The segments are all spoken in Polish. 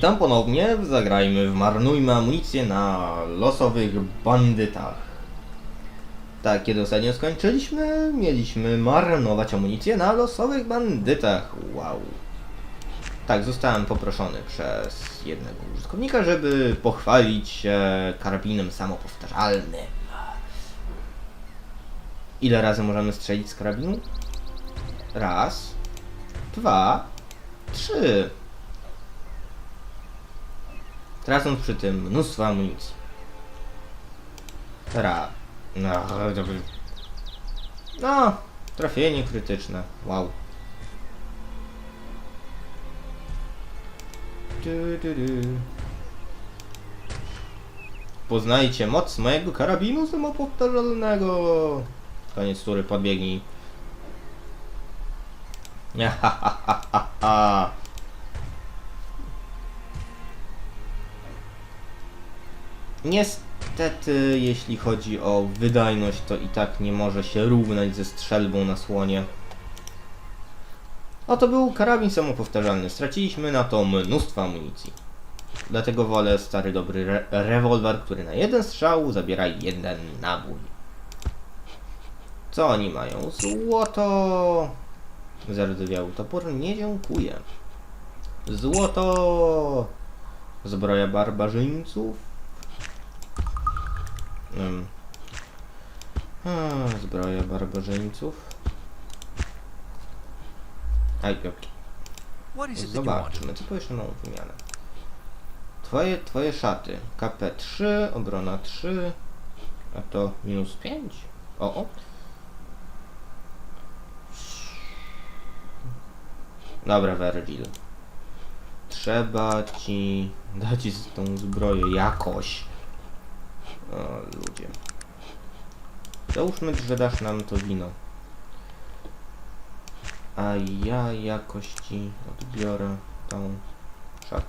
Witam ponownie, zagrajmy w Marnujmy amunicję na losowych bandytach. Tak, kiedy ostatnio skończyliśmy, mieliśmy marnować amunicję na losowych bandytach. Wow. Tak, zostałem poproszony przez jednego użytkownika, żeby pochwalić się karabinem samopowtarzalnym. Ile razy możemy strzelić z karabinu? Raz, dwa, trzy. Tracąc przy tym mnóstwo amunicji. Ra. No. No, trafienie krytyczne. Wow. Du, du, du. Poznajcie moc mojego karabinu samopowtarzalnego. Koniec tury, podbiegnij. Ha, ha, ha, ha, ha. Niestety, jeśli chodzi o wydajność, to i tak nie może się równać ze strzelbą na słonie. Oto był karabin samopowtarzalny. Straciliśmy na to mnóstwo amunicji. Dlatego wolę stary dobry re rewolwer, który na jeden strzał zabiera jeden nabój. Co oni mają? Złoto! Zardzewiały topór? Nie dziękuję. Złoto! Zbroja barbarzyńców? Um. A, zbroja barbarzyńców. Aj, want? Zobaczmy, co powiesz na nową wymianę. Twoje, twoje szaty. KP 3, obrona 3, a to minus 5. O, o. Dobra, Virgil. Trzeba ci dać ci tą zbroję jakoś. O, ludzie. Załóżmy, że dasz nam to wino. A ja jakoś ci odbiorę tą szatę.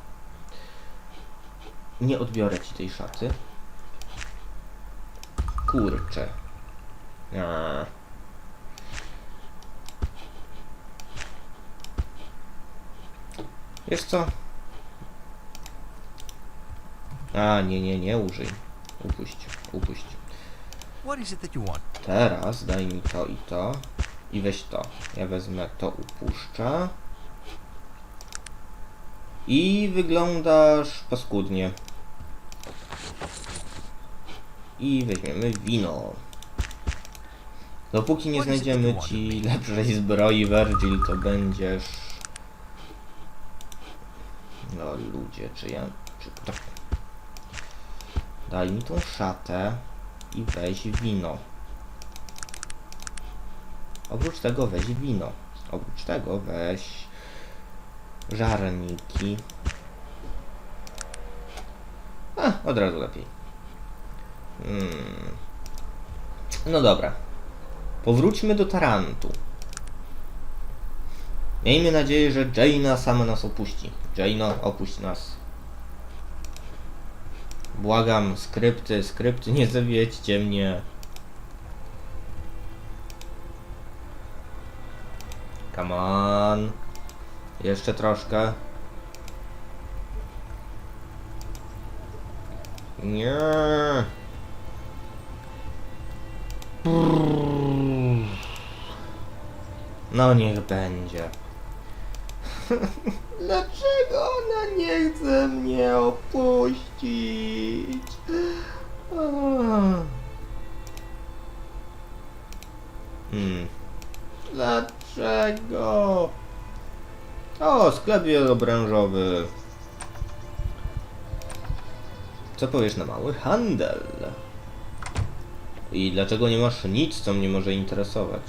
Nie odbiorę ci tej szaty. Kurczę. Eee. Wiesz co? A, nie, nie, nie użyj. Upuść, upuść. Teraz daj mi to i to. I weź to. Ja wezmę to, upuszczę. I wyglądasz paskudnie. I weźmiemy wino. Dopóki nie znajdziemy ci lepszej zbroi, Virgil, to będziesz... No ludzie, czy ja... Czy to... Daj mi tą szatę i weź wino. Oprócz tego weź wino. Oprócz tego weź żarniki. A, od razu lepiej. Hmm. No dobra. Powróćmy do Tarantu. Miejmy nadzieję, że Jaina sama nas opuści. Jaino, opuść nas. Błagam, skrypty, skrypty, nie zawiedźcie mnie. Come on. Jeszcze troszkę. Nie. No niech będzie. Dlaczego nie chce mnie opuścić? Ah. Hmm. Dlaczego? O, sklep wielobranżowy. Co powiesz na mały handel? I dlaczego nie masz nic, co mnie może interesować?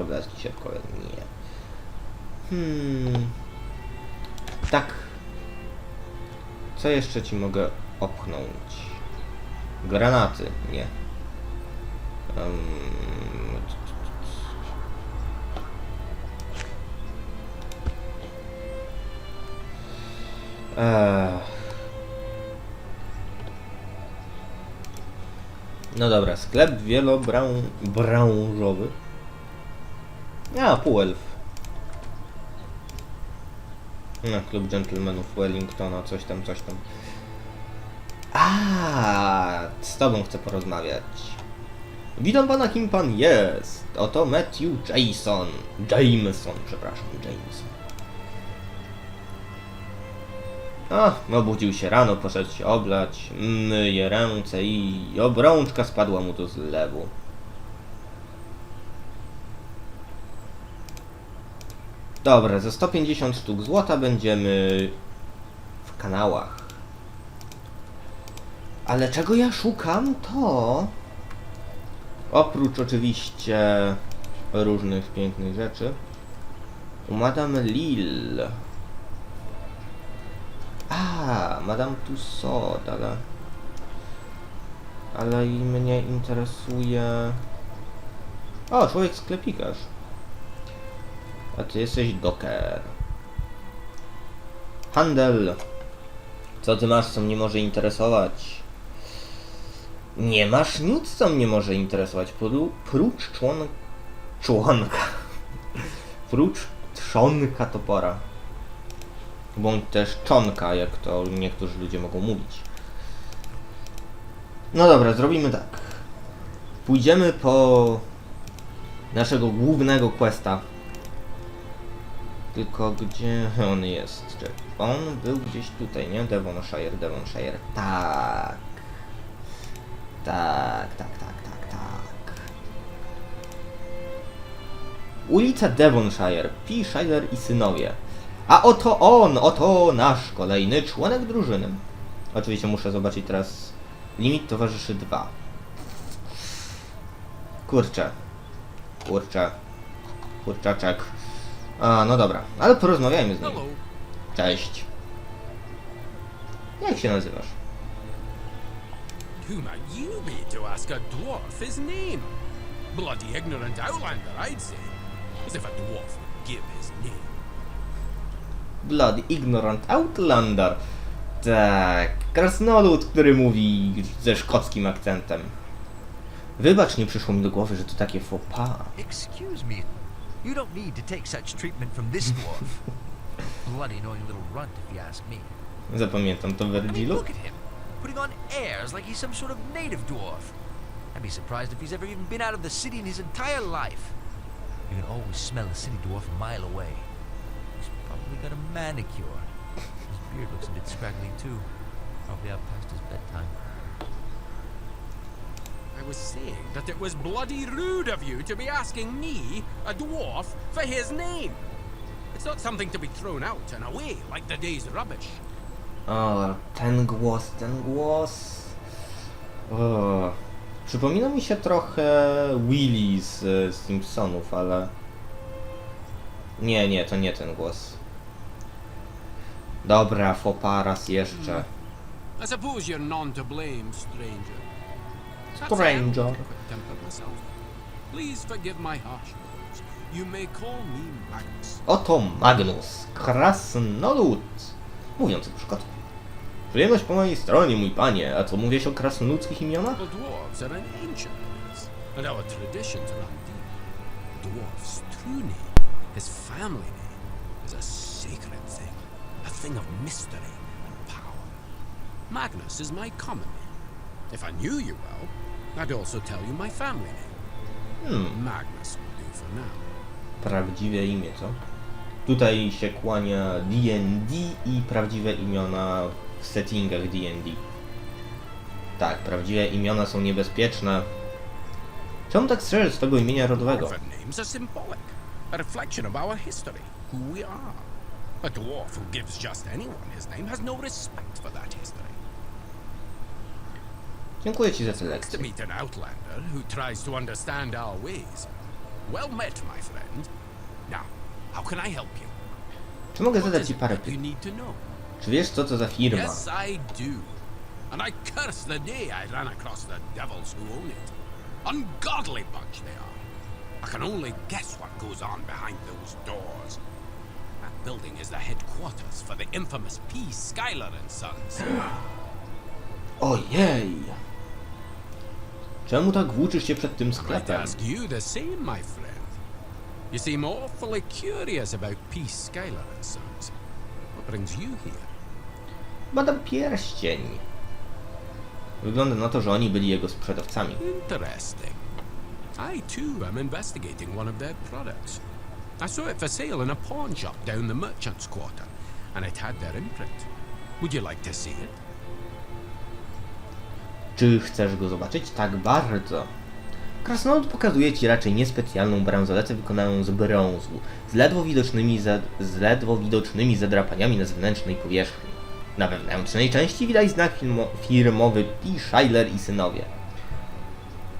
Obrazki siatkowe? Nie. Hmm. Tak. Co jeszcze ci mogę opchnąć? Granaty? Nie. No dobra, sklep wielobranżowy. A, półelf. No, klub dżentelmenów Wellingtona, coś tam, coś tam. A, z tobą chcę porozmawiać. Witam pana, kim pan jest. Oto Matthew Jason. Jameson, przepraszam, Jameson. A, obudził się rano, poszedł się oblać, myje ręce i obrączka spadła mu do zlewu. Dobra, za 150 sztuk złota będziemy w kanałach. Ale czego ja szukam, to oprócz oczywiście różnych pięknych rzeczy Madame Lille. A, Madame Tussaud, ale ale i mnie interesuje o, człowiek sklepikarz. A ty jesteś doker. Handel. Co ty masz, co mnie może interesować? Nie masz nic, co mnie może interesować, pró- prócz człon... członka. prócz trzonka topora. Bądź też czonka, jak to niektórzy ludzie mogą mówić. No dobra, zrobimy tak. Pójdziemy po naszego głównego questa. Tylko gdzie on jest? On był gdzieś tutaj, nie? Devonshire, Devonshire. Tak. Tak, tak, tak, tak, tak. Ulica Devonshire, P. Shire i synowie. A oto on, oto nasz kolejny członek drużyny. Oczywiście muszę zobaczyć teraz limit towarzyszy 2. Kurczę. Kurczę. Kurczaczek. A, no dobra, ale porozmawiajmy z nim. Cześć. Jak się nazywasz? Who might you be to ask a dwarf his name? Bloody ignorant outlander, I'd say. As if a dwarf would give his name. Bloody Ignorant Outlander. Tak, krasnolud, który mówi ze szkockim akcentem. Wybacz, nie przyszło mi do głowy, że to takie faux pas. Excuse me. You don't need to take such treatment from this dwarf. Bloody annoying little runt, if you ask me. Zapamiętam to I mean, look at him, putting on airs like he's some sort of native dwarf. I'd be surprised if he's ever even been out of the city in his entire life. You can always smell a city dwarf a mile away. He's probably got a manicure. His beard looks a bit scraggly too. Probably out past his bedtime. I was saying that it was bloody rude of you to be asking me, a dwarf, for his name. It's not something to be thrown out and away like the day's rubbish. O, ten głos, ten głos. O, przypomina mi się trochę Willy z, z Simpsonów, ale... Nie, nie, to nie ten głos. Dobra, raz jeszcze. Hmm. I suppose you're none to blame, stranger. Stranger. Oto Magnus, krasnolud. Mówiąc po szkocku. Przyjemność po mojej stronie, mój panie. A co mówisz o krasnoludzkich imionach? And our traditions dwarf's true name, his family name, is a sacred thing, a thing of mystery and power. Magnus is my common name. If I knew you well, I'd also tell you my family name. Hmm, Magnus will do for now. prawdziwe imię, co? Tutaj się kłania D&D i prawdziwe imiona w settingach D&D. Tak, prawdziwe imiona są niebezpieczne. Czemu tak strzelać z tego imienia rodowego? Dwarven names are symbolic, a reflection of our history, who we are. A dwarf who gives just anyone his name has no respect for that history. Dziękuję ci za tę to lekcję. meet an outlander who tries to understand our ways. Well met, my friend. Now, how can I help you? Czy mogę What zadać is ci it parę that you pytań? need to know? Czy wiesz co to za firma? Yes, I do. And I curse the day I ran across the devils who own it. Ungodly bunch they are. I can only guess what goes on behind those doors. That building is the headquarters for the infamous P. Schuyler and Sons. Ojej! Czemu tak włóczysz się przed tym sklepem? ask you the same, my friend. You seem awfully curious about P. Schuyler and Sons. What brings you here? Badam pierścień. Wygląda na to, że oni byli jego sprzedawcami. Interesting. I too am investigating one of their products. I saw it for sale in a pawn shop down the merchant's quarter, and it had their imprint. Would you like to see it? Czy chcesz go zobaczyć? Tak bardzo. Krasnolud pokazuje ci raczej niespecjalną bransoletę wykonaną z brązu, z ledwo widocznymi, za, z ledwo widocznymi zadrapaniami na zewnętrznej powierzchni. Na wewnętrznej części widać znak firmo, firmowy P. Schuyler i synowie.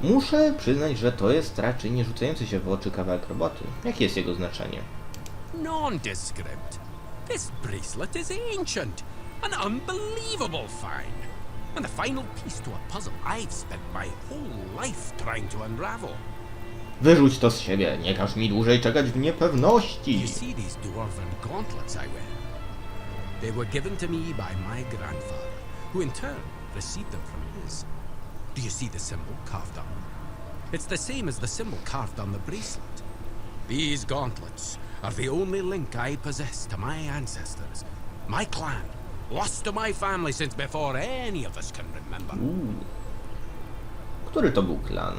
Muszę przyznać, że to jest raczej nie rzucający się w oczy kawałek roboty. Jakie jest jego znaczenie? Nondescript. This bracelet is ancient, an unbelievable find, and the final piece to a puzzle I've spent my whole life trying to unravel. Wyrzuć to z siebie, nie każ mi dłużej czekać w niepewności. You see these dwarven gauntlets I wear? They were given to me by my grandfather, who in turn received them from his. Do you see the symbol carved on them? It's the same as the symbol carved on the bracelet. These gauntlets are the only link I possess to my ancestors, my clan, lost to my family since before any of us can remember. Uuu. Który to był klan?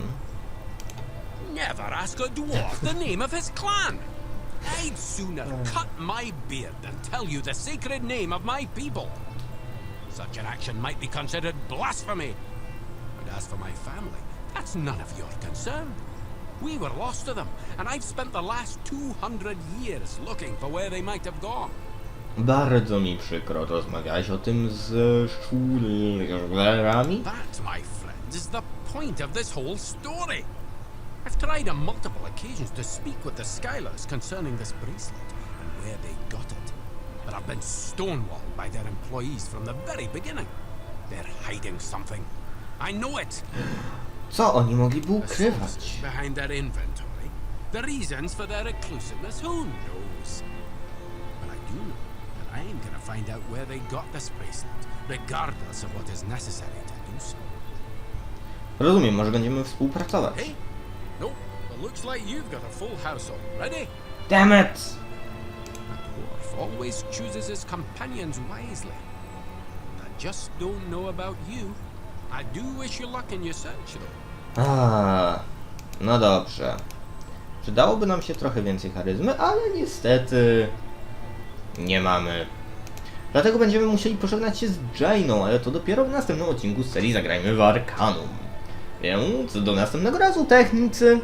Never ask a dwarf the name of his clan. I'd sooner cut my beard than tell you the sacred name of my people. Such an action might be considered blasphemy. And as for my family, that's none of your concern. We were lost to them, and I've spent the last 200 years looking for where they might have gone. Bardzo mi przykro, rozmawiałeś o tym z szulerami? That, my friends, is the point of this whole story. I've tried on multiple occasions to speak with the Skylers concerning this bracelet and where they got it, but I've been stonewalled by their employees from the very beginning. They're hiding something. I know it. Co oni mogliby ukrywać? behind their inventory, the reasons for their exclusiveness, who knows? But I I'm gonna find out where they got this bracelet, regardless of what is necessary to do so. Rozumiem, może będziemy współpracować. Hey? Nope. It looks like you've got a full house already. Damn it! A dwarf always chooses his companions wisely. I just don't know about you. I do wish you luck in your search, though. A, no dobrze. Przydałoby nam się trochę więcej charyzmy, ale niestety nie mamy. Dlatego będziemy musieli pożegnać się z Jane'ą, ale to dopiero w następnym odcinku z serii Zagrajmy w Arkanum. Więc do następnego razu, technicy!